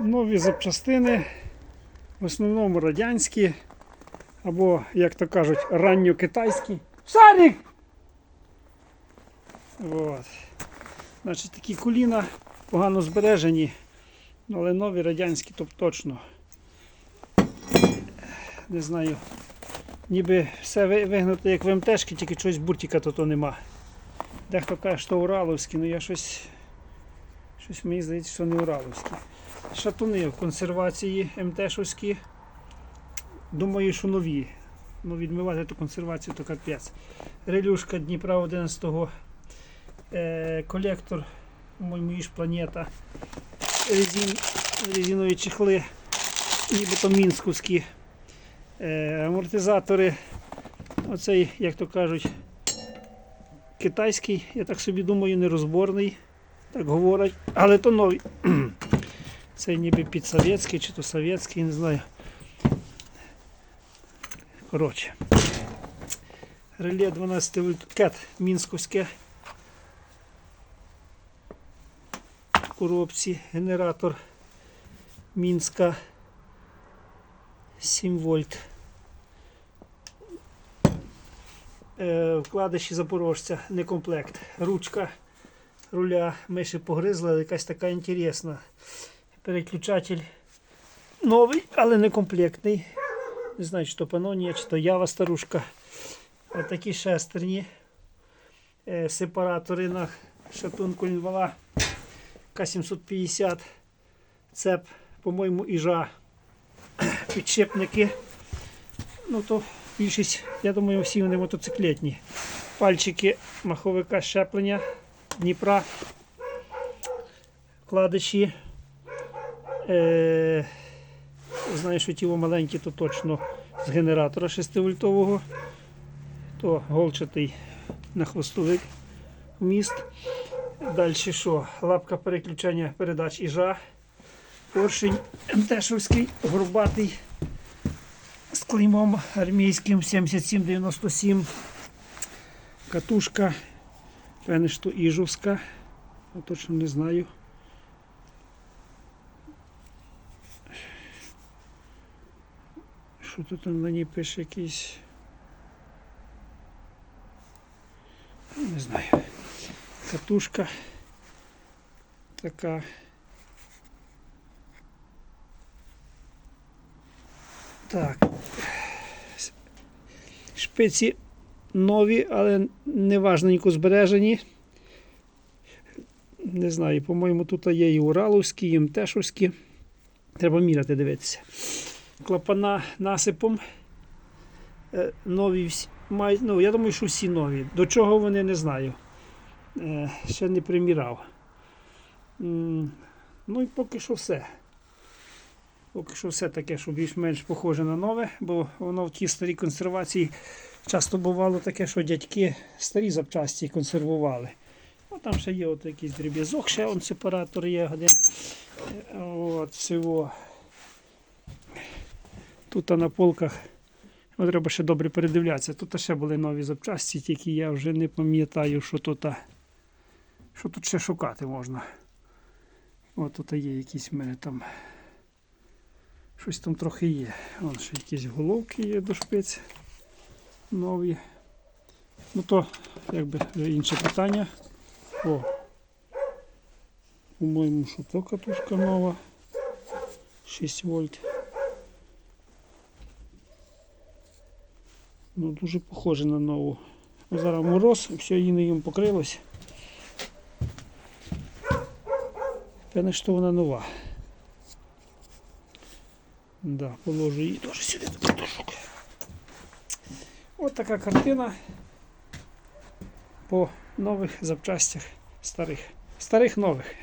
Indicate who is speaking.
Speaker 1: Нові запчастини, в основному радянські, або, як то кажуть, ранньокитайські. Шарик! От. Значить, такі коліна погано збережені, але нові радянські, то точно. Не знаю. Ніби все ви- вигнуто як в МТшки, тільки чогось буртика то, нема. Дехто каже, що Ураловські, але я щось, щось мені здається, що не Ураловські. Шатуни в консервації МТшовські. Думаю, що нові. Ну, відмивати ту консервацію то капець. Релюшка Дніпра 11 е, колектор, по-моєму, їж планета. Резин, резинові чехли, нібито мінськовські. Е, амортизатори. Оцей, як то кажуть, китайський, я так собі думаю, нерозборний. Так говорять, але то новий. Це ніби підсовєтський чи то совєтський, не знаю. Коротше. Реле 12 вольт кет мінськовське. Коробці генератор Мінська 7 вольт. Е, Вкладиші запорожця, не комплект. Ручка руля миші погризла, але якась така інтересна. Переключатель новий, але не комплектний. Не знаю, чи то панонія, чи то ява старушка. Отакі шестерні. Е, Сепаратори на шатунку інвала К750. Цеп, по-моєму, іжа. Підшипники. Ну то більшість, я думаю, всі вони мотоциклетні. Пальчики маховика щеплення Дніпра. Вкладиші. Е, знаю, що тіло маленьке, то точно з генератора 6-вольтового. То голчатий на хвостовик вміст. Далі що? Лапка переключення передач іжа. Поршень МТшовський, горбатий з клеймом армійським 7797. Катушка. Певне, що Іжовська. Я точно не знаю. Що тут на ній пише якийсь. Не знаю. Катушка така. Так. Шпиці нові, але не важненько збережені. Не знаю, по-моєму, тут є і Ураловські, і МТшовські. Треба міряти, дивитися. Клапана насипом. Е, Нові май- Ну, я думаю, що всі нові. До чого вони не знаю. Е, Ще не приміряв. Ну і поки що все. Поки що все таке, що більш-менш похоже на нове, бо воно в тій старій консервації часто бувало таке, що дядьки старі запчасті консервували. Ну, там ще є от якийсь дріб'язок, ще он сепаратор є один. Е, От, всього. Тут на полках треба ще добре передивлятися. Тут ще були нові запчасті, тільки я вже не пам'ятаю, що тут, що тут ще шукати можна. От тут є якісь в мене там. Щось там трохи є. Вон ще якісь головки є до шпиць нові. Ну то якби інше питання. О. По-моєму, що то катушка нова. 6 вольт. Ну, дуже похоже на нову. Зараз мороз, все її їм покрилось. Певне, що вона нова. Да, положу її теж сюди до катушок. Ось така картина по нових запчастях старих. Старих нових.